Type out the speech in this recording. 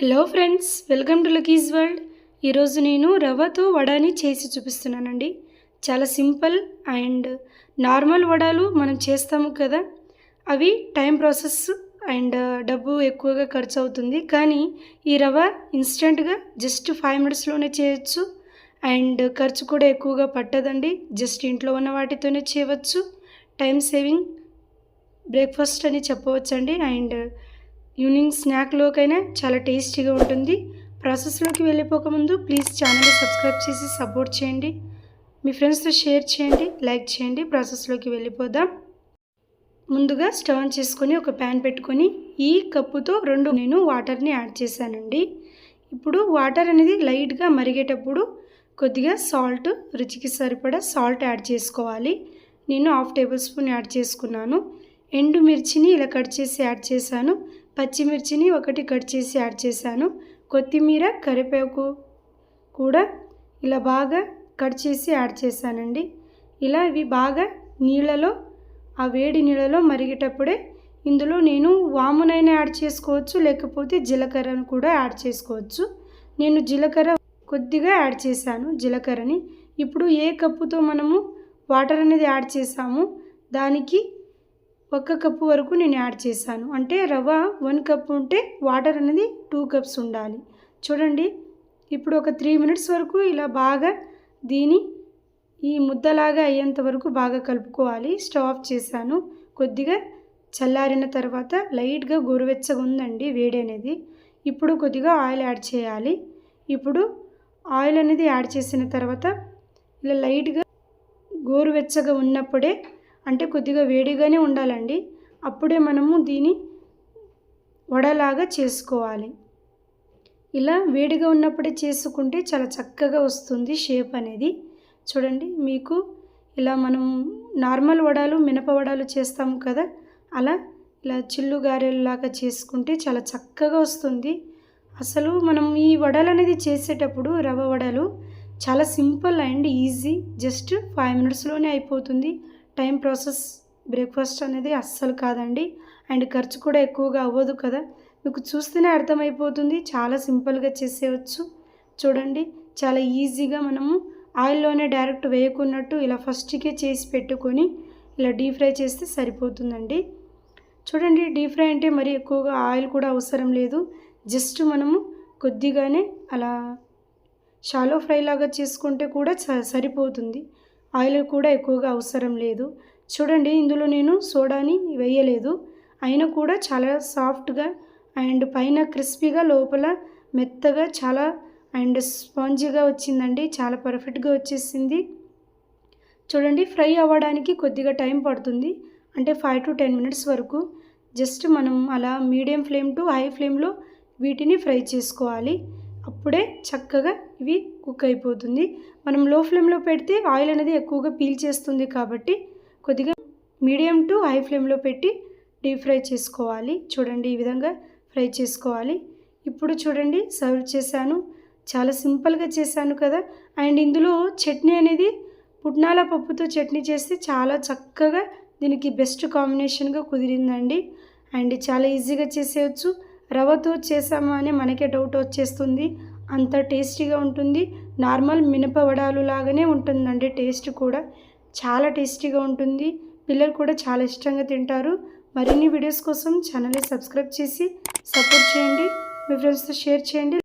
Hello friends welcome to Lucky's world ఈరోజు నేను రవ్వతో వడాని చేసి చూపిస్తున్నానండి. చాలా సింపుల్ అండ్ నార్మల్ వడాలు మనం చేస్తాము కదా? అవి టైం ప్రాసెస్ అండ్ డబ్బు ఎక్కువగా ఖర్చు అవుతుంది. కానీ ఈ రవ్వ ఇన్స్టెంట్గా జస్ట్ ఫైవ్ మినిట్స్లోనే చేయొచ్చు. అండ్ ఖర్చు కూడా ఎక్కువగా పట్టదండి. జస్ట్ ఇంట్లో ఉన్న వాటితోనే చేయవచ్చు. టైం సేవింగ్ బ్రేక్ఫాస్ట్ అని చెప్పవచ్చండి. అండ్ ఈవినింగ్ స్నాక్లోకైనా చాలా టేస్టీగా ఉంటుంది. ప్రాసెస్లోకి వెళ్ళిపోకముందు ప్లీజ్ ఛానల్ని సబ్స్క్రైబ్ చేసి సపోర్ట్ చేయండి. మీ ఫ్రెండ్స్తో షేర్ చేయండి లైక్ చేయండి. ప్రాసెస్లోకి వెళ్ళిపోదాం. ముందుగా స్టవ్ ఆన్ చేసుకొని ఒక ప్యాన్ పెట్టుకొని ఈ కప్పుతో రెండు నేను వాటర్ని యాడ్ చేశానండి. ఇప్పుడు వాటర్ అనేది లైట్గా మరిగేటప్పుడు కొద్దిగా సాల్ట్ రుచికి సరిపడా సాల్ట్ యాడ్ చేసుకోవాలి. నేను హాఫ్ టేబుల్ స్పూన్ యాడ్ చేసుకున్నాను. ఎండు మిర్చిని ఇలా కట్ చేసి యాడ్ చేశాను. పచ్చిమిర్చిని ఒకటి కట్ చేసి యాడ్ చేశాను. కొత్తిమీర కరివేపాకు కూడా ఇలా బాగా కట్ చేసి యాడ్ చేశానండి. ఇలా ఇవి బాగా నీళ్ళలో ఆ వేడి నీళ్ళలో మరిగేటప్పుడే ఇందులో నేను వామునైనా యాడ్ చేసుకోవచ్చు లేకపోతే జీలకర్రను కూడా యాడ్ చేసుకోవచ్చు. నేను జీలకర్ర కొద్దిగా యాడ్ చేశాను జీలకర్రని. ఇప్పుడు ఏ కప్పుతో మనము వాటర్ అనేది యాడ్ చేసామో దానికి ఒక కప్పు వరకు నేను యాడ్ చేశాను. అంటే రవ్వ వన్ కప్ ఉంటే వాటర్ అనేది టూ కప్స్ ఉండాలి. చూడండి ఇప్పుడు ఒక త్రీ మినిట్స్ వరకు ఇలా బాగా దీని ఈ ముద్దలాగా అయ్యేంత వరకు బాగా కలుపుకోవాలి. స్టవ్ ఆఫ్ చేశాను. కొద్దిగా చల్లారిన తర్వాత లైట్గా గోరువెచ్చగా ఉందండి వేడి అనేది. ఇప్పుడు కొద్దిగా ఆయిల్ యాడ్ చేయాలి. ఇప్పుడు ఆయిల్ అనేది యాడ్ చేసిన తర్వాత ఇలా లైట్గా గోరువెచ్చగా ఉన్నప్పుడే అంటే కొద్దిగా వేడిగానే ఉండాలండి. అప్పుడే మనము దీని వడలాగా చేసుకోవాలి. ఇలా వేడిగా ఉన్నప్పుడే చేసుకుంటే చాలా చక్కగా వస్తుంది షేప్ అనేది. చూడండి మీకు ఇలా మనం నార్మల్ వడాలు మినప వడాలు చేస్తాము కదా అలా ఇలా చిల్లు గారెలాగా చేసుకుంటే చాలా చక్కగా వస్తుంది. అసలు మనం ఈ వడలు అనేది చేసేటప్పుడు రవ్వ వడలు చాలా simple and easy just five మినిట్స్లోనే అయిపోతుంది. టైం ప్రాసెస్ బ్రేక్ఫాస్ట్ అనేది అస్సలు కాదండి. అండ్ ఖర్చు కూడా ఎక్కువగా అవ్వదు కదా. మీకు చూస్తేనే అర్థమైపోతుంది. చాలా సింపుల్గా చేసేయచ్చు. చూడండి. చాలా ఈజీగా మనము ఆయిల్లోనే డైరెక్ట్ వేయకున్నట్టు ఇలా ఫస్ట్కే చేసి పెట్టుకొని ఇలా డీప్ ఫ్రై చేస్తే సరిపోతుందండి. చూడండి. డీప్ ఫ్రై అంటే మరి ఎక్కువగా ఆయిల్ కూడా అవసరం లేదు. జస్ట్ మనము కొద్దిగానే అలా షాలో ఫ్రై లాగా చేసుకుంటే కూడా సరిపోతుంది ఆయిల్ కూడా ఎక్కువగా అవసరం లేదు. చూడండి ఇందులో నేను సోడాని వేయలేదు. అయినా కూడా చాలా సాఫ్ట్గా అండ్ పైన క్రిస్పీగా లోపల మెత్తగా చాలా అండ్ స్పాంజీగా వచ్చిందండి. చాలా పర్ఫెక్ట్గా వచ్చేసింది. చూడండి ఫ్రై అవ్వడానికి కొద్దిగా టైం పడుతుంది. అంటే ఫైవ్ టు టెన్ మినిట్స్ వరకు. జస్ట్ మనం అలా మీడియం ఫ్లేమ్ టు హై ఫ్లేమ్లో వీటిని ఫ్రై చేసుకోవాలి. అప్పుడే చక్కగా ఇవి కుక్ అయిపోతుంది. మనం లో ఫ్లేమ్లో పెడితే ఆయిల్ అనేది ఎక్కువగా పీల్ చేస్తుంది కాబట్టి కొద్దిగా మీడియం టు హై ఫ్లేమ్లో పెట్టి డీప్ ఫ్రై చేసుకోవాలి. చూడండి ఈ విధంగా ఫ్రై చేసుకోవాలి. ఇప్పుడు చూడండి సర్వ్ చేశాను. చాలా సింపుల్గా చేశాను కదా. అండ్ ఇందులో చట్నీ అనేది పుట్నాల పప్పుతో చట్నీ చేస్తే చాలా చక్కగా దీనికి బెస్ట్ కాంబినేషన్గా కుదిరిందండి. అండ్ చాలా ఈజీగా చేసేయచ్చు. రవ్వతో చేసామా అని మనకే డౌట్ వచ్చేస్తుంది. అంత టేస్టీగా ఉంటుంది. నార్మల్ మినప వడాలు లాగానే ఉంటుందండి టేస్ట్ కూడా. చాలా టేస్టీగా ఉంటుంది. పిల్లలు కూడా చాలా ఇష్టంగా తింటారు. మరిన్ని వీడియోస్ కోసం ఛానల్ని సబ్స్క్రైబ్ చేసి సపోర్ట్ చేయండి. మీ ఫ్రెండ్స్తో షేర్ చేయండి.